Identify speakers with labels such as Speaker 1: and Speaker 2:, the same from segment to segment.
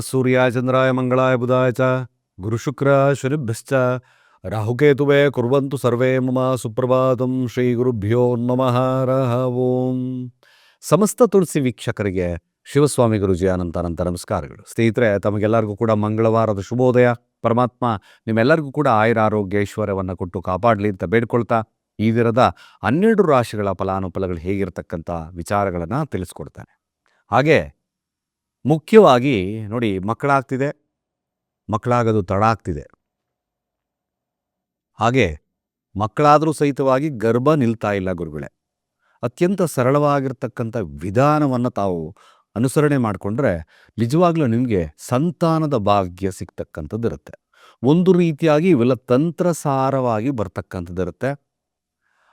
Speaker 1: ಸೂರ್ಯಾಯ ಚಂದ್ರಾಯ ಮಂಗಳಾಯ ಬುಧಾಯ ಚ ಗುರುಶುಕ್ರ ಶನಿಭ್ಯಶ್ಚ ರಾಹುಕೇತುವೆ ಕುರ್ವಂತು ಸರ್ವೇ ಮಮ ಸುಪ್ರಭಾತಂ ಶ್ರೀ ಗುರುಭ್ಯೋ ನಮಃ ರಹ ಓಂ ಸಮಸ್ತ ತುಳಸಿ ವೀಕ್ಷಕರಿಗೆ ಶಿವಸ್ವಾಮಿ ಗುರುಜಿ ಅನಂತ ಅನಂತ ನಮಸ್ಕಾರಗಳು ಸ್ನೇಹಿತರೆ ತಮಗೆಲ್ಲರಿಗೂ ಕೂಡ ಮಂಗಳವಾರದ ಶುಭೋದಯ ಪರಮಾತ್ಮ ನಿಮ್ಮೆಲ್ಲರಿಗೂ ಕೂಡ ಆಯುರ ಕೊಟ್ಟು ಕಾಪಾಡಲಿ ಅಂತ ಬೇಡ್ಕೊಳ್ತಾ ಈ ದಿನದ ಹನ್ನೆರಡು ರಾಶಿಗಳ ಫಲಾನುಫಲಗಳು ಹೇಗಿರತಕ್ಕಂಥ ವಿಚಾರಗಳನ್ನು ತಿಳಿಸ್ಕೊಡ್ತಾನೆ ಹಾಗೆ ಮುಖ್ಯವಾಗಿ ನೋಡಿ ಮಕ್ಕಳಾಗ್ತಿದೆ, ಮಕ್ಕಳಾಗೋದು ತಡ ಆಗ್ತಿದೆ ಹಾಗೆ ಮಕ್ಕಳಾದರೂ ಸಹಿತವಾಗಿ ಗರ್ಭ ನಿಲ್ತಾ ಇಲ್ಲ ಗುರುಗಳೇ. ಅತ್ಯಂತ ಸರಳವಾಗಿರ್ತಕ್ಕಂಥ ವಿಧಾನವನ್ನು ತಾವು ಅನುಸರಣೆ ಮಾಡಿಕೊಂಡ್ರೆ ನಿಜವಾಗ್ಲೂ ನಿಮಗೆ ಸಂತಾನದ ಭಾಗ್ಯ ಸಿಗ್ತಕ್ಕಂಥದ್ದಿರುತ್ತೆ. ಒಂದು ರೀತಿಯಾಗಿ ಇವೆಲ್ಲ ತಂತ್ರಸಾರವಾಗಿ ಬರ್ತಕ್ಕಂಥದ್ದು ಇರುತ್ತೆ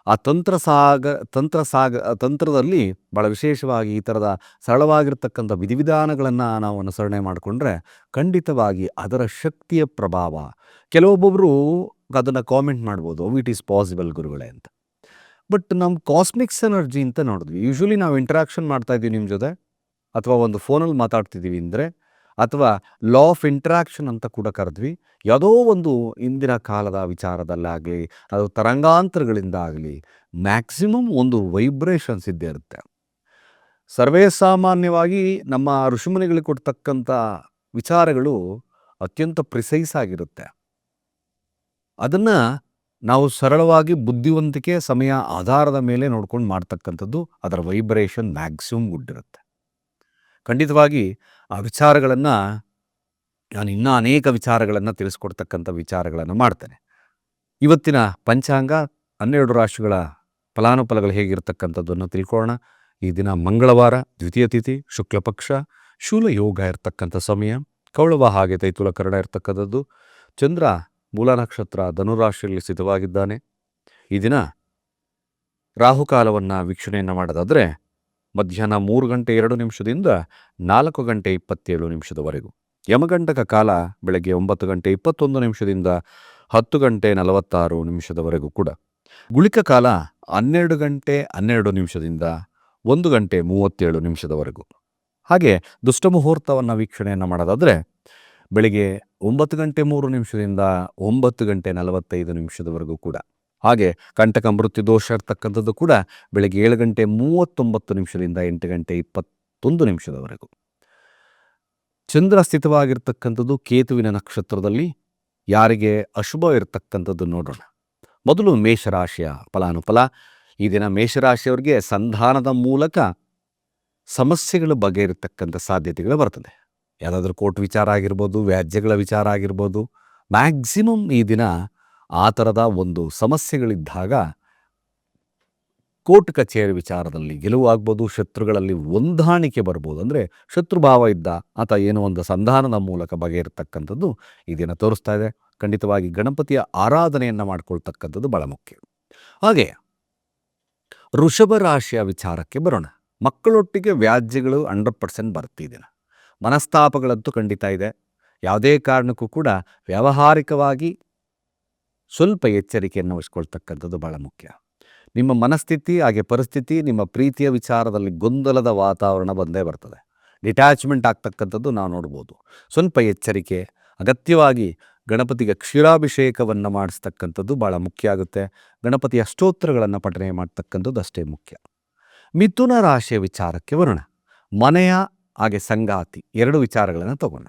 Speaker 1: ಆ ತಂತ್ರ ಸಾಗ ತಂತ್ರ ಸಾಗ ತಂತ್ರದಲ್ಲಿ ಭಾಳ ವಿಶೇಷವಾಗಿ ಈ ಥರದ ಸರಳವಾಗಿರ್ತಕ್ಕಂಥ ವಿಧಿವಿಧಾನಗಳನ್ನು ನಾವು ಅನುಸರಣೆ ಮಾಡಿಕೊಂಡ್ರೆ ಖಂಡಿತವಾಗಿ ಅದರ ಶಕ್ತಿಯ ಪ್ರಭಾವ. ಕೆಲವೊಬ್ಬೊಬ್ಬರು ಅದನ್ನು ಕಾಮೆಂಟ್ ಮಾಡ್ಬೋದು ಇಟ್ ಈಸ್ ಪಾಸಿಬಲ್ ಗುರುಗಳೇ ಅಂತ. ಬಟ್ ನಮ್ಮ ಕಾಸ್ಮಿಕ್ಸ್ ಎನರ್ಜಿ ಅಂತ ನೋಡಿದ್ವಿ. ಯೂಶ್ವಲಿ ನಾವು ಇಂಟ್ರಾಕ್ಷನ್ ಮಾಡ್ತಾ ಇದ್ದೀವಿ ನಿಮ್ಮ ಜೊತೆ. ಅಥವಾ ಒಂದು ಫೋನಲ್ಲಿ ಮಾತಾಡ್ತಿದ್ದೀವಿ ಅಂದರೆ ಅಥವಾ ಲಾ ಆಫ್ ಇಂಟ್ರಾಕ್ಷನ್ ಅಂತ ಕೂಡ ಕರೆದ್ವಿ. ಯಾವುದೋ ಒಂದು ಇಂದಿನ ಕಾಲದ ವಿಚಾರದಲ್ಲಾಗಲಿ, ಅದು ತರಂಗಾಂತರಗಳಿಂದಾಗಲಿ ಮ್ಯಾಕ್ಸಿಮಮ್ ಒಂದು ವೈಬ್ರೇಷನ್ಸ್ ಇದ್ದೇ ಇರುತ್ತೆ. ಸರ್ವೇ ಸಾಮಾನ್ಯವಾಗಿ ನಮ್ಮ ಋಷಿಮುನಿಗಳಿಗೆ ಕೊಡ್ತಕ್ಕಂಥ ವಿಚಾರಗಳು ಅತ್ಯಂತ ಪ್ರಿಸೈಸ್ ಆಗಿರುತ್ತೆ. ಅದನ್ನು ನಾವು ಸರಳವಾಗಿ ಬುದ್ಧಿವಂತಿಕೆ, ಸಮಯ, ಆಧಾರದ ಮೇಲೆ ನೋಡ್ಕೊಂಡು ಮಾಡ್ತಕ್ಕಂಥದ್ದು, ಅದರ ವೈಬ್ರೇಷನ್ ಮ್ಯಾಕ್ಸಿಮಮ್ ಗುಡ್ ಇರುತ್ತೆ. ಖಂಡಿತವಾಗಿ ಆ ವಿಚಾರಗಳನ್ನು ನಾನು ಇನ್ನೂ ಅನೇಕ ವಿಚಾರಗಳನ್ನು ತಿಳಿಸ್ಕೊಡ್ತಕ್ಕಂಥ ವಿಚಾರಗಳನ್ನು ಮಾಡ್ತೇನೆ. ಇವತ್ತಿನ ಪಂಚಾಂಗ ಹನ್ನೆರಡು ರಾಶಿಗಳ ಫಲಾನುಫಲಗಳು ಹೇಗಿರ್ತಕ್ಕಂಥದ್ದನ್ನು ತಿಳ್ಕೊಳ್ಳೋಣ. ಈ ದಿನ ಮಂಗಳವಾರ, ದ್ವಿತೀಯ ತಿಥಿ ಶುಕ್ಲಪಕ್ಷ ಶೂಲ ಯೋಗ ಇರತಕ್ಕಂಥ ಸಮಯ, ಕೌಳವ ಹಾಗೆ ತೈತುಲ ಇರತಕ್ಕಂಥದ್ದು ಇರ್ತಕ್ಕಂಥದ್ದು. ಚಂದ್ರ ಮೂಲ ನಕ್ಷತ್ರ ಧನುರಾಶಿಯಲ್ಲಿ ಸ್ಥಿತವಾಗಿದ್ದಾನೆ. ಈ ದಿನ ರಾಹುಕಾಲವನ್ನು ವೀಕ್ಷಣೆಯನ್ನು ಮಾಡೋದಾದರೆ ಮಧ್ಯಾಹ್ನ ಮೂರು ಗಂಟೆ ಎರಡು ನಿಮಿಷದಿಂದ ನಾಲ್ಕು ಗಂಟೆ ಇಪ್ಪತ್ತೇಳು ನಿಮಿಷದವರೆಗೂ. ಯಮಗಂಟಕ ಕಾಲ ಬೆಳಗ್ಗೆ ಒಂಬತ್ತು ಗಂಟೆ ಇಪ್ಪತ್ತೊಂದು ನಿಮಿಷದಿಂದ ಹತ್ತು ಗಂಟೆ ನಲವತ್ತಾರು ನಿಮಿಷದವರೆಗೂ ಕೂಡ. ಗುಳಿಕ ಕಾಲ ಹನ್ನೆರಡು ಗಂಟೆ ಹನ್ನೆರಡು ನಿಮಿಷದಿಂದ ಒಂದು ಗಂಟೆ ಮೂವತ್ತೇಳು ನಿಮಿಷದವರೆಗೂ. ಹಾಗೆ ದುಷ್ಟಮುಹೂರ್ತವನ್ನು ವೀಕ್ಷಣೆಯನ್ನು ಮಾಡೋದಾದರೆ ಬೆಳಿಗ್ಗೆ ಒಂಬತ್ತು ಗಂಟೆ ಮೂರು ನಿಮಿಷದಿಂದ ಒಂಬತ್ತು ಗಂಟೆ ನಲವತ್ತೈದು ನಿಮಿಷದವರೆಗೂ ಕೂಡ. ಹಾಗೆ ಕಂಟಕ ಮೃತ್ಯು ದೋಷ ಇರ್ತಕ್ಕಂಥದ್ದು ಕೂಡ ಬೆಳಗ್ಗೆ ಏಳು ಗಂಟೆ ಮೂವತ್ತೊಂಬತ್ತು ನಿಮಿಷದಿಂದ ಎಂಟು ಗಂಟೆ ಇಪ್ಪತ್ತೊಂದು ನಿಮಿಷದವರೆಗೂ. ಚಂದ್ರ ಸ್ಥಿತವಾಗಿರ್ತಕ್ಕಂಥದ್ದು ಕೇತುವಿನ ನಕ್ಷತ್ರದಲ್ಲಿ ಯಾರಿಗೆ ಅಶುಭ ಇರತಕ್ಕಂಥದ್ದು ನೋಡೋಣ. ಮೊದಲು ಮೇಷರಾಶಿಯ ಫಲಾನುಫಲ. ಈ ದಿನ ಮೇಷರಾಶಿಯವರಿಗೆ ಸಂಧಾನದ ಮೂಲಕ ಸಮಸ್ಯೆಗಳು ಬಗೆಯಿರತಕ್ಕಂಥ ಸಾಧ್ಯತೆಗಳು ಬರ್ತದೆ. ಯಾವುದಾದ್ರೂ ಕೋರ್ಟ್ ವಿಚಾರ ಆಗಿರ್ಬೋದು, ವ್ಯಾಜ್ಯಗಳ ವಿಚಾರ ಆಗಿರ್ಬೋದು, ಮ್ಯಾಕ್ಸಿಮಮ್ ಈ ದಿನ ಆ ಥರದ ಒಂದು ಸಮಸ್ಯೆಗಳಿದ್ದಾಗ ಕೋರ್ಟ್ ಕಚೇರಿ ವಿಚಾರದಲ್ಲಿ ಗೆಲುವು ಆಗ್ಬೋದು, ಶತ್ರುಗಳಲ್ಲಿ ಹೊಂದಾಣಿಕೆ ಬರ್ಬೋದು. ಅಂದರೆ ಶತ್ರುಭಾವ ಇದ್ದ ಆತ ಏನೋ ಒಂದು ಸಂಧಾನದ ಮೂಲಕ ಬಗೆಯಿರತಕ್ಕಂಥದ್ದು ಇದನ್ನು ದಿನ ತೋರಿಸ್ತಾ ಇದೆ. ಖಂಡಿತವಾಗಿ ಗಣಪತಿಯ ಆರಾಧನೆಯನ್ನು ಮಾಡ್ಕೊಳ್ತಕ್ಕಂಥದ್ದು ಭಾಳ ಮುಖ್ಯ. ಹಾಗೆ ಋಷಭ ರಾಶಿಯ ವಿಚಾರಕ್ಕೆ ಬರೋಣ. ಮಕ್ಕಳೊಟ್ಟಿಗೆ ವ್ಯಾಜ್ಯಗಳು ಹಂಡ್ರೆಡ್ ಪರ್ಸೆಂಟ್ ಬರ್ತಿದ್ದೀನ ಮನಸ್ತಾಪಗಳಂತೂ ಖಂಡಿತ ಇದೆ. ಯಾವುದೇ ಕಾರಣಕ್ಕೂ ಕೂಡ ವ್ಯಾವಹಾರಿಕವಾಗಿ ಸ್ವಲ್ಪ ಎಚ್ಚರಿಕೆಯನ್ನು ವಹಿಸ್ಕೊಳ್ತಕ್ಕಂಥದ್ದು ಭಾಳ ಮುಖ್ಯ. ನಿಮ್ಮ ಮನಸ್ಥಿತಿ ಹಾಗೆ ಪರಿಸ್ಥಿತಿ ನಿಮ್ಮ ಪ್ರೀತಿಯ ವಿಚಾರದಲ್ಲಿ ಗೊಂದಲದ ವಾತಾವರಣ ಬಂದೇ ಬರ್ತದೆ. ಡಿಟ್ಯಾಚ್ಮೆಂಟ್ ಆಗ್ತಕ್ಕಂಥದ್ದು ನಾವು ನೋಡ್ಬೋದು. ಸ್ವಲ್ಪ ಎಚ್ಚರಿಕೆ, ಅಗತ್ಯವಾಗಿ ಗಣಪತಿಗೆ ಕ್ಷೀರಾಭಿಷೇಕವನ್ನು ಮಾಡಿಸ್ತಕ್ಕಂಥದ್ದು ಭಾಳ ಮುಖ್ಯ ಆಗುತ್ತೆ. ಗಣಪತಿಯ ಸ್ತೋತ್ರಗಳನ್ನು ಪಠನೆ ಮಾಡ್ತಕ್ಕಂಥದ್ದು ಅಷ್ಟೇ ಮುಖ್ಯ. ಮಿಥುನ ರಾಶಿಯ ವಿಚಾರಕ್ಕೆ ಬರೋಣ. ಮನೆಯ ಹಾಗೆ ಸಂಗಾತಿ ಎರಡು ವಿಚಾರಗಳನ್ನು ತಗೋಣ.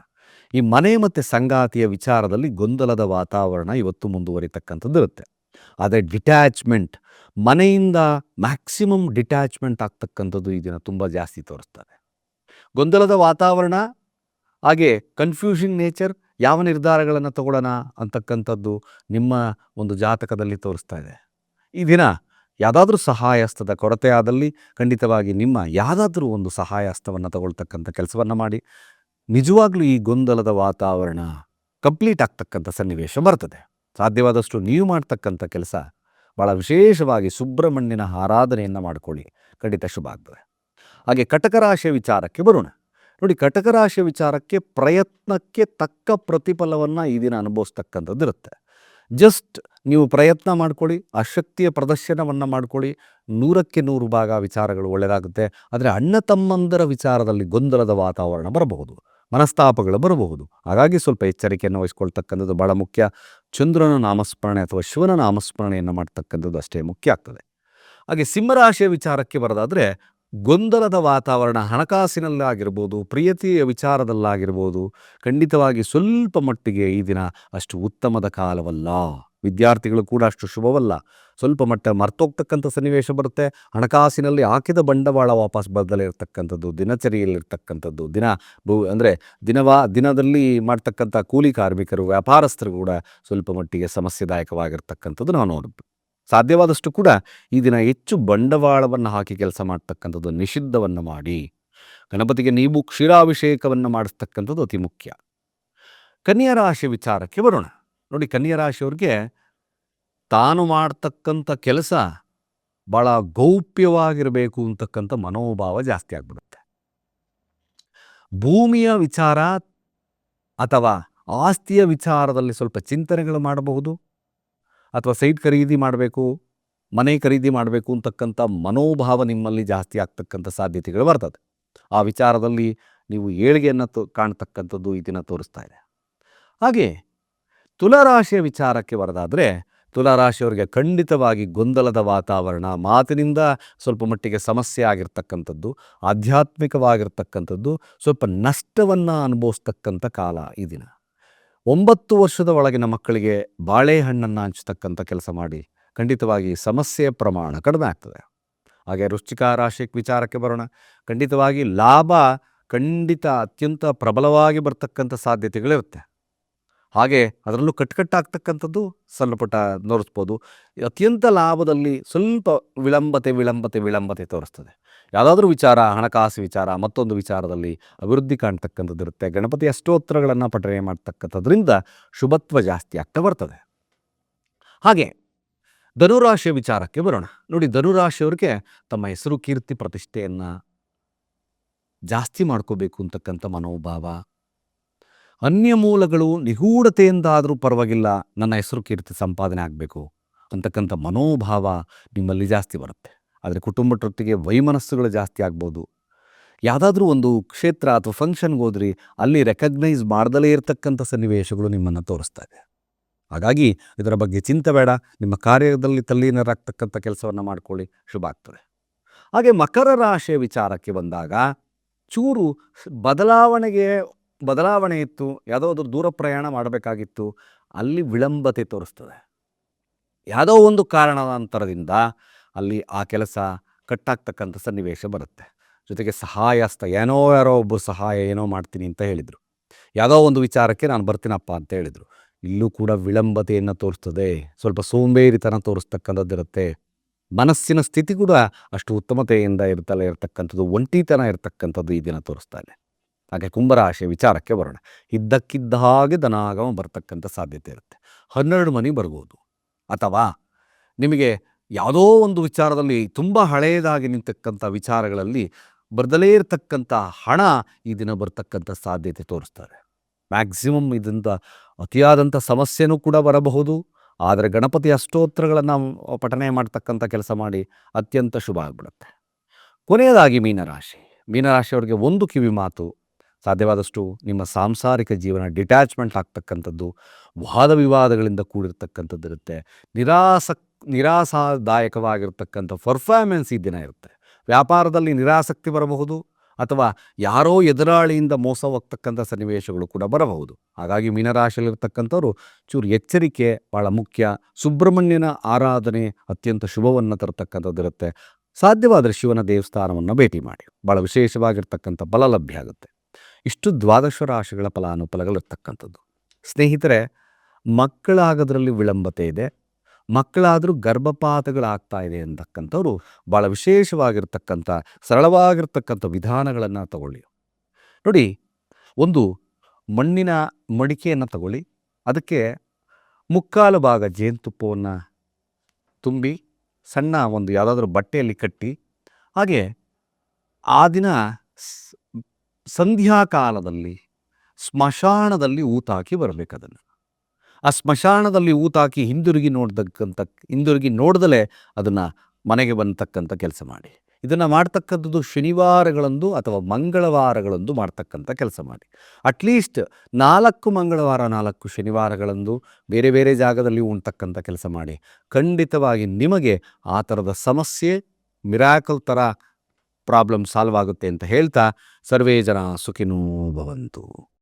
Speaker 1: ಈ ಮನೆ ಮತ್ತು ಸಂಗಾತಿಯ ವಿಚಾರದಲ್ಲಿ ಗೊಂದಲದ ವಾತಾವರಣ ಇವತ್ತು ಮುಂದುವರಿತಕ್ಕಂಥದ್ದು ಇರುತ್ತೆ. ಆದರೆ ಡಿಟ್ಯಾಚ್ಮೆಂಟ್, ಮನೆಯಿಂದ ಮ್ಯಾಕ್ಸಿಮಮ್ ಡಿಟ್ಯಾಚ್ಮೆಂಟ್ ಆಗ್ತಕ್ಕಂಥದ್ದು ಈ ದಿನ ತುಂಬ ಜಾಸ್ತಿ ತೋರಿಸ್ತಾರೆ ಗೊಂದಲದ ವಾತಾವರಣ, ಹಾಗೆ ಕನ್ಫ್ಯೂಷನ್ ನೇಚರ್ ಯಾವ ನಿರ್ಧಾರಗಳನ್ನು ತಗೊಳ್ಳೋಣ ಅಂತಕ್ಕಂಥದ್ದು ನಿಮ್ಮ ಒಂದು ಜಾತಕದಲ್ಲಿ ತೋರಿಸ್ತಾ ಇದೆ. ಈ ದಿನ ಯಾವುದಾದ್ರೂ ಸಹಾಯ ಹಸ್ತದ ಕೊರತೆ ಆದಲ್ಲಿ ಖಂಡಿತವಾಗಿ ನಿಮ್ಮ ಯಾವುದಾದ್ರೂ ಒಂದು ಸಹಾಯ ಹಸ್ತವನ್ನು ತಗೊಳ್ತಕ್ಕಂಥ ಕೆಲಸವನ್ನು ಮಾಡಿ. ನಿಜವಾಗ್ಲೂ ಈ ಗೊಂದಲದ ವಾತಾವರಣ ಕಂಪ್ಲೀಟ್ ಆಗ್ತಕ್ಕಂಥ ಸನ್ನಿವೇಶ ಬರ್ತದೆ. ಸಾಧ್ಯವಾದಷ್ಟು ನೀವು ಮಾಡ್ತಕ್ಕಂಥ ಕೆಲಸ ಭಾಳ ವಿಶೇಷವಾಗಿ ಸುಬ್ರಹ್ಮಣ್ಯನ ಆರಾಧನೆಯನ್ನು ಮಾಡಿಕೊಳ್ಳಿ. ಖಂಡಿತ ಶುಭ ಆಗ್ತದೆ. ಹಾಗೆ ಕಟಕರಾಶಿಯ ವಿಚಾರಕ್ಕೆ ಬರೋಣ. ನೋಡಿ ಕಟಕರಾಶಿಯ ವಿಚಾರಕ್ಕೆ ಪ್ರಯತ್ನಕ್ಕೆ ತಕ್ಕ ಪ್ರತಿಫಲವನ್ನು ಈ ದಿನ ಅನುಭವಿಸ್ತಕ್ಕಂಥದ್ದು ಇರುತ್ತೆ. ಜಸ್ಟ್ ನೀವು ಪ್ರಯತ್ನ ಮಾಡ್ಕೊಳ್ಳಿ ಆ ಶಕ್ತಿಯ ಪ್ರದರ್ಶನವನ್ನು ಮಾಡ್ಕೊಳ್ಳಿ. ನೂರಕ್ಕೆ ನೂರು ಭಾಗ ವಿಚಾರಗಳು ಒಳ್ಳೆಯದಾಗುತ್ತೆ ಆದರೆ ಅಣ್ಣ ತಮ್ಮಂದರ ವಿಚಾರದಲ್ಲಿ ಗೊಂದಲದ ವಾತಾವರಣ ಬರಬಹುದು. ಮನಸ್ತಾಪಗಳು ಬರಬಹುದು. ಹಾಗಾಗಿ ಸ್ವಲ್ಪ ಎಚ್ಚರಿಕೆಯನ್ನು ವಹಿಸ್ಕೊಳ್ತಕ್ಕಂಥದ್ದು ಭಾಳ ಮುಖ್ಯ. ಚಂದ್ರನ ನಾಮಸ್ಮರಣೆ ಅಥವಾ ಶಿವನ ನಾಮಸ್ಮರಣೆಯನ್ನು ಮಾಡ್ತಕ್ಕಂಥದ್ದು ಅಷ್ಟೇ ಮುಖ್ಯ ಆಗ್ತದೆ. ಹಾಗೆ ಸಿಂಹರಾಶಿಯ ವಿಚಾರಕ್ಕೆ ಬರೋದಾದರೆ, ಗೊಂದಲದ ವಾತಾವರಣ ಹಣಕಾಸಿನಲ್ಲಾಗಿರ್ಬೋದು ಪ್ರಿಯತೆಯ ವಿಚಾರದಲ್ಲಾಗಿರ್ಬೋದು, ಖಂಡಿತವಾಗಿ ಸ್ವಲ್ಪ ಮಟ್ಟಿಗೆ ಈ ದಿನ ಅಷ್ಟು ಉತ್ತಮದ ಕಾಲವಲ್ಲ. ವಿದ್ಯಾರ್ಥಿಗಳು ಕೂಡ ಅಷ್ಟು ಶುಭವಲ್ಲ. ಸ್ವಲ್ಪ ಮಟ್ಟ ಮರ್ತೋಗ್ತಕ್ಕಂಥ ಸನ್ನಿವೇಶ ಬರುತ್ತೆ. ಹಣಕಾಸಿನಲ್ಲಿ ಹಾಕಿದ ಬಂಡವಾಳ ವಾಪಸ್ ಬದಲೇ ಇರತಕ್ಕಂಥದ್ದು ದಿನಚರಿಯಲ್ಲಿರ್ತಕ್ಕಂಥದ್ದು, ದಿನ ಭೂ, ಅಂದರೆ ದಿನವಾ, ದಿನದಲ್ಲಿ ಮಾಡ್ತಕ್ಕಂಥ ಕೂಲಿ ಕಾರ್ಮಿಕರು, ವ್ಯಾಪಾರಸ್ಥರು ಕೂಡ ಸ್ವಲ್ಪ ಮಟ್ಟಿಗೆ ಸಮಸ್ಯೆದಾಯಕವಾಗಿರ್ತಕ್ಕಂಥದ್ದು ನಾವು ನೋಡ್ಬೋದು ಸಾಧ್ಯವಾದಷ್ಟು ಕೂಡ ಈ ದಿನ ಹೆಚ್ಚು ಬಂಡವಾಳವನ್ನು ಹಾಕಿ ಕೆಲಸ ಮಾಡ್ತಕ್ಕಂಥದ್ದು ನಿಷಿದ್ಧವನ್ನು ಮಾಡಿ, ಗಣಪತಿಗೆ ನೀವು ಕ್ಷೀರಾಭಿಷೇಕವನ್ನು ಮಾಡಿಸ್ತಕ್ಕಂಥದ್ದು ಅತಿ ಮುಖ್ಯ. ಕನ್ಯಾ ರಾಶಿ ವಿಚಾರಕ್ಕೆ ಬರೋಣ. ನೋಡಿ ಕನ್ಯಾ ರಾಶಿಯವ್ರಿಗೆ ತಾನು ಮಾಡ್ತಕ್ಕಂಥ ಕೆಲಸ ಭಾಳ ಗೌಪ್ಯವಾಗಿರಬೇಕು ಅಂತಕ್ಕಂಥ ಮನೋಭಾವ ಜಾಸ್ತಿ ಆಗ್ಬಿಡುತ್ತೆ. ಭೂಮಿಯ ವಿಚಾರ ಅಥವಾ ಆಸ್ತಿಯ ವಿಚಾರದಲ್ಲಿ ಸ್ವಲ್ಪ ಚಿಂತನೆಗಳು ಮಾಡಬಹುದು ಅಥವಾ ಸೈಟ್ ಖರೀದಿ ಮಾಡಬೇಕು, ಮನೆ ಖರೀದಿ ಮಾಡಬೇಕು ಅಂತಕ್ಕಂಥ ಮನೋಭಾವ ನಿಮ್ಮಲ್ಲಿ ಜಾಸ್ತಿ ಆಗ್ತಕ್ಕಂಥ ಸಾಧ್ಯತೆಗಳು ಬರ್ತದೆ. ಆ ವಿಚಾರದಲ್ಲಿ ನೀವು ಏಳಿಗೆಯನ್ನು ತೋ ಕಾಣ್ತಕ್ಕಂಥದ್ದು ಈ ತೋರಿಸ್ತಾ ಇದೆ. ಹಾಗೆ ತುಲಾರಾಶಿಯ ವಿಚಾರಕ್ಕೆ ಬರೋದಾದರೆ, ತುಲಾರಾಶಿಯವರಿಗೆ ಖಂಡಿತವಾಗಿ ಗೊಂದಲದ ವಾತಾವರಣ, ಮಾತಿನಿಂದ ಸ್ವಲ್ಪ ಮಟ್ಟಿಗೆ ಸಮಸ್ಯೆ ಆಗಿರ್ತಕ್ಕಂಥದ್ದು, ಆಧ್ಯಾತ್ಮಿಕವಾಗಿರ್ತಕ್ಕಂಥದ್ದು, ಸ್ವಲ್ಪ ನಷ್ಟವನ್ನು ಅನುಭವಿಸ್ತಕ್ಕಂಥ ಕಾಲ ಈ ದಿನ. ಒಂಬತ್ತು ವರ್ಷದ ಒಳಗಿನ ಮಕ್ಕಳಿಗೆ ಬಾಳೆಹಣ್ಣನ್ನು ಹಂಚತಕ್ಕಂಥ ಕೆಲಸ ಮಾಡಿ, ಖಂಡಿತವಾಗಿ ಸಮಸ್ಯೆಯ ಪ್ರಮಾಣ ಕಡಿಮೆ ಆಗ್ತದೆ. ಹಾಗೆ ರುಚಿಕ ರಾಶಿ ವಿಚಾರಕ್ಕೆ ಬರೋಣ. ಖಂಡಿತವಾಗಿ ಲಾಭ ಖಂಡಿತ ಅತ್ಯಂತ ಪ್ರಬಲವಾಗಿ ಬರ್ತಕ್ಕಂಥ ಸಾಧ್ಯತೆಗಳಿರುತ್ತೆ. ಹಾಗೆ ಅದರಲ್ಲೂ ಕಟ್ಕಟ್ಟಾಗ್ತಕ್ಕಂಥದ್ದು ಸಣ್ಣ ಪುಟ್ಟ ನೋರಿಸ್ಬೋದು. ಅತ್ಯಂತ ಲಾಭದಲ್ಲಿ ಸ್ವಲ್ಪ ವಿಳಂಬತೆ ವಿಳಂಬತೆ ವಿಳಂಬತೆ ತೋರಿಸ್ತದೆ. ಯಾವುದಾದ್ರೂ ವಿಚಾರ, ಹಣಕಾಸು ವಿಚಾರ, ಮತ್ತೊಂದು ವಿಚಾರದಲ್ಲಿ ಅಭಿವೃದ್ಧಿ ಕಾಣ್ತಕ್ಕಂಥದ್ದು ಇರುತ್ತೆ. ಗಣಪತಿ ಅಷ್ಟೋತ್ತರಗಳನ್ನು ಪಠನೆ ಮಾಡ್ತಕ್ಕಂಥದ್ರಿಂದ ಶುಭತ್ವ ಜಾಸ್ತಿ ಆಗ್ತಾ ಬರ್ತದೆ. ಹಾಗೆ ಧನುರಾಶಿಯ ವಿಚಾರಕ್ಕೆ ಬರೋಣ. ನೋಡಿ, ಧನುರಾಶಿಯವ್ರಿಗೆ ತಮ್ಮ ಹೆಸರು, ಕೀರ್ತಿ, ಪ್ರತಿಷ್ಠೆಯನ್ನು ಜಾಸ್ತಿ ಮಾಡ್ಕೋಬೇಕು ಅಂತಕ್ಕಂಥ ಮನೋಭಾವ ಅನ್ಯ ಮೂಲಗಳು ನಿಗೂಢತೆಯಿಂದಾದರೂ ಪರವಾಗಿಲ್ಲ, ನನ್ನ ಹೆಸರು ಕೀರ್ತಿ ಸಂಪಾದನೆ ಆಗಬೇಕು ಅಂತಕ್ಕಂಥ ಮನೋಭಾವ ನಿಮ್ಮಲ್ಲಿ ಜಾಸ್ತಿ ಬರುತ್ತೆ. ಆದರೆ ಕುಟುಂಬದೊಟ್ಟಿಗೆ ವೈಮನಸ್ಸುಗಳು ಜಾಸ್ತಿ ಆಗ್ಬೋದು. ಯಾವುದಾದ್ರೂ ಒಂದು ಕ್ಷೇತ್ರ ಅಥವಾ ಫಂಕ್ಷನ್ಗೆ ಹೋದ್ರಿ, ಅಲ್ಲಿ ರೆಕಗ್ನೈಸ್ ಮಾಡದಲೇ ಇರತಕ್ಕಂಥ ಸನ್ನಿವೇಶಗಳು ನಿಮ್ಮನ್ನು ತೋರಿಸ್ತಾ ಇದೆ. ಹಾಗಾಗಿ ಇದರ ಬಗ್ಗೆ ಚಿಂತೆ ಬೇಡ, ನಿಮ್ಮ ಕಾರ್ಯದಲ್ಲಿ ತಲ್ಲೀನರಾಗ್ತಕ್ಕಂಥ ಕೆಲಸವನ್ನು ಮಾಡ್ಕೊಳ್ಳಿ, ಶುಭ ಆಗ್ತದೆ. ಹಾಗೆ ಮಕರ ರಾಶಿಯ ವಿಚಾರಕ್ಕೆ ಬಂದಾಗ ಚೂರು ಬದಲಾವಣೆಗೆ ಬದಲಾವಣೆ ಇತ್ತು, ಯಾವುದೋ ದೂರ ಪ್ರಯಾಣ ಮಾಡಬೇಕಾಗಿತ್ತು, ಅಲ್ಲಿ ವಿಳಂಬತೆ ತೋರಿಸ್ತದೆ. ಯಾವುದೋ ಒಂದು ಕಾರಣಾಂತರದಿಂದ ಅಲ್ಲಿ ಆ ಕೆಲಸ ಕಟ್ಟಾಗ್ತಕ್ಕಂಥ ಸನ್ನಿವೇಶ ಬರುತ್ತೆ. ಜೊತೆಗೆ ಸಹಾಯಸ್ತ ಏನೋ ಯಾರೋ ಒಬ್ಬ ಸಹಾಯ ಏನೋ ಮಾಡ್ತೀನಿ ಅಂತ ಹೇಳಿದರು. ಯಾವುದೋ ಒಂದು ವಿಚಾರಕ್ಕೆ ನಾನು ಬರ್ತೀನಪ್ಪ ಅಂತ ಹೇಳಿದರು. ಇಲ್ಲೂ ಕೂಡ ವಿಳಂಬತೆಯನ್ನು ತೋರಿಸ್ತದೆ, ಸ್ವಲ್ಪ ಸೋಂಬೇರಿತನ ತೋರಿಸ್ತಕ್ಕಂಥದ್ದಿರುತ್ತೆ. ಮನಸ್ಸಿನ ಸ್ಥಿತಿ ಕೂಡ ಅಷ್ಟು ಉತ್ತಮತೆಯಿಂದ ಇರ್ತಲೇ ಇರತಕ್ಕಂಥದ್ದು, ಒಂಟಿತನ ಇರತಕ್ಕಂಥದ್ದು ಈ ದಿನ ತೋರಿಸ್ತಾ ಇದೆ ಹಾಗೆ ಕುಂಭರಾಶಿಯ ವಿಚಾರಕ್ಕೆ ಬರೋಣ. ಇದ್ದಕ್ಕಿದ್ದ ಹಾಗೆ ಧನಾಗಮ ಬರ್ತಕ್ಕಂಥ ಸಾಧ್ಯತೆ ಇರುತ್ತೆ. ಹನ್ನೆರಡು ಮನೆ ಬರ್ಬೋದು. ಅಥವಾ ನಿಮಗೆ ಯಾವುದೋ ಒಂದು ವಿಚಾರದಲ್ಲಿ ತುಂಬ ಹಳೆಯದಾಗಿ ನಿಂತಕ್ಕಂಥ ವಿಚಾರಗಳಲ್ಲಿ ಬರದಲೇ ಇರತಕ್ಕಂಥ ಹಣ ಈ ದಿನ ಬರ್ತಕ್ಕಂಥ ಸಾಧ್ಯತೆ ತೋರಿಸ್ತಾರೆ. ಮ್ಯಾಕ್ಸಿಮಮ್ ಇದರಿಂದ ಅತಿಯಾದಂಥ ಸಮಸ್ಯೆನೂ ಕೂಡ ಬರಬಹುದು. ಆದರೆ ಗಣಪತಿ ಅಷ್ಟೋತ್ತರಗಳನ್ನು ಪಠನೆ ಮಾಡ್ತಕ್ಕಂಥ ಕೆಲಸ ಮಾಡಿ ಅತ್ಯಂತ ಶುಭ ಆಗ್ಬಿಡುತ್ತೆ. ಕೊನೆಯದಾಗಿ ಮೀನರಾಶಿ. ಮೀನರಾಶಿಯವರಿಗೆ ಒಂದು ಕಿವಿ ಮಾತು. ಸಾಧ್ಯವಾದಷ್ಟು ನಿಮ್ಮ ಸಾಂಸಾರಿಕ ಜೀವನ ಡಿಟ್ಯಾಚ್ಮೆಂಟ್ ಆಗ್ತಕ್ಕಂಥದ್ದು, ವಾದ ವಿವಾದಗಳಿಂದ ಕೂಡಿರ್ತಕ್ಕಂಥದ್ದು ಇರುತ್ತೆ. ನಿರಾಸಕ್, ನಿರಾಸದಾಯಕವಾಗಿರ್ತಕ್ಕಂಥ ಪರ್ಫಾರ್ಮೆನ್ಸ್ ಈ ದಿನ ಇರುತ್ತೆ. ವ್ಯಾಪಾರದಲ್ಲಿ ನಿರಾಸಕ್ತಿ ಬರಬಹುದು, ಅಥವಾ ಯಾರೋ ಎದುರಾಳಿಯಿಂದ ಮೋಸ ಹೋಗ್ತಕ್ಕಂಥ ಸನ್ನಿವೇಶಗಳು ಕೂಡ ಬರಬಹುದು. ಹಾಗಾಗಿ ಮೀನರಾಶಿಯಲ್ಲಿರ್ತಕ್ಕಂಥವ್ರು ಚೂರು ಎಚ್ಚರಿಕೆ ಭಾಳ ಮುಖ್ಯ. ಸುಬ್ರಹ್ಮಣ್ಯನ ಆರಾಧನೆ ಅತ್ಯಂತ ಶುಭವನ್ನು ತರತಕ್ಕಂಥದ್ದು ಇರುತ್ತೆ. ಸಾಧ್ಯವಾದರೆ ಶಿವನ ದೇವಸ್ಥಾನವನ್ನು ಭೇಟಿ ಮಾಡಿ. ಭಾಳ ವಿಶೇಷವಾಗಿರ್ತಕ್ಕಂಥ ಬಲ ಲಭ್ಯ ಆಗುತ್ತೆ. ಇಷ್ಟು ದ್ವಾದಶ ರಾಶಿಗಳ ಫಲಾನುಫಲಗಳಿರ್ತಕ್ಕಂಥದ್ದು ಸ್ನೇಹಿತರೆ, ಮಕ್ಕಳಾಗೋದ್ರಲ್ಲಿ ವಿಳಂಬತೆ ಇದೆ. ಮಕ್ಕಳಾದರೂ ಗರ್ಭಪಾತಗಳಾಗ್ತಾ ಇದೆ ಅಂತಕ್ಕಂಥವ್ರು ಭಾಳ ವಿಶೇಷವಾಗಿರ್ತಕ್ಕಂಥ, ಸರಳವಾಗಿರ್ತಕ್ಕಂಥ ವಿಧಾನಗಳನ್ನು ತಗೊಳ್ಳಿ. ನೋಡಿ, ಒಂದು ಮಣ್ಣಿನ ಮಡಿಕೆಯನ್ನು ತಗೊಳ್ಳಿ. ಅದಕ್ಕೆ ಮುಕ್ಕಾಲು ಭಾಗ ಜೇನುತುಪ್ಪವನ್ನು ತುಂಬಿ, ಸಣ್ಣ ಒಂದು ಯಾವುದಾದ್ರೂ ಬಟ್ಟೆಯಲ್ಲಿ ಕಟ್ಟಿ, ಹಾಗೆ ಆ ದಿನ ಸಂಧ್ಯಾಕಾಲದಲ್ಲಿ ಸ್ಮಶಾನದಲ್ಲಿ ಊತಾಕಿ ಬರಬೇಕು ಅದನ್ನು ಆ ಸ್ಮಶಾನದಲ್ಲಿ ಊತಾಕಿ ಹಿಂದಿರುಗಿ ನೋಡ್ತಕ್ಕಂಥ, ಹಿಂದಿರುಗಿ ನೋಡ್ದಲೇ ಅದನ್ನು ಮನೆಗೆ ಬಂದತಕ್ಕಂಥ ಕೆಲಸ ಮಾಡಿ. ಇದನ್ನು ಮಾಡ್ತಕ್ಕಂಥದ್ದು ಶನಿವಾರಗಳಂದು ಅಥವಾ ಮಂಗಳವಾರಗಳಂದು ಮಾಡ್ತಕ್ಕಂಥ ಕೆಲಸ ಮಾಡಿ. ಅಟ್ಲೀಸ್ಟ್ ನಾಲ್ಕು ಮಂಗಳವಾರ, ನಾಲ್ಕು ಶನಿವಾರಗಳಂದು ಬೇರೆ ಬೇರೆ ಜಾಗದಲ್ಲಿ ಉಣ್ತಕ್ಕಂಥ ಕೆಲಸ ಮಾಡಿ. ಖಂಡಿತವಾಗಿ ನಿಮಗೆ ಆ ಥರದ ಸಮಸ್ಯೆ ಮಿರಾಕಲ್ ಥರ ಪ್ರಾಬ್ಲಮ್ ಸಾಲ್ವ್ ಆಗುತ್ತೆ ಅಂತ ಹೇಳ್ತಾ ಸರ್ವೇ ಜನ ಸುಖಿನೋ ಭವಂತು.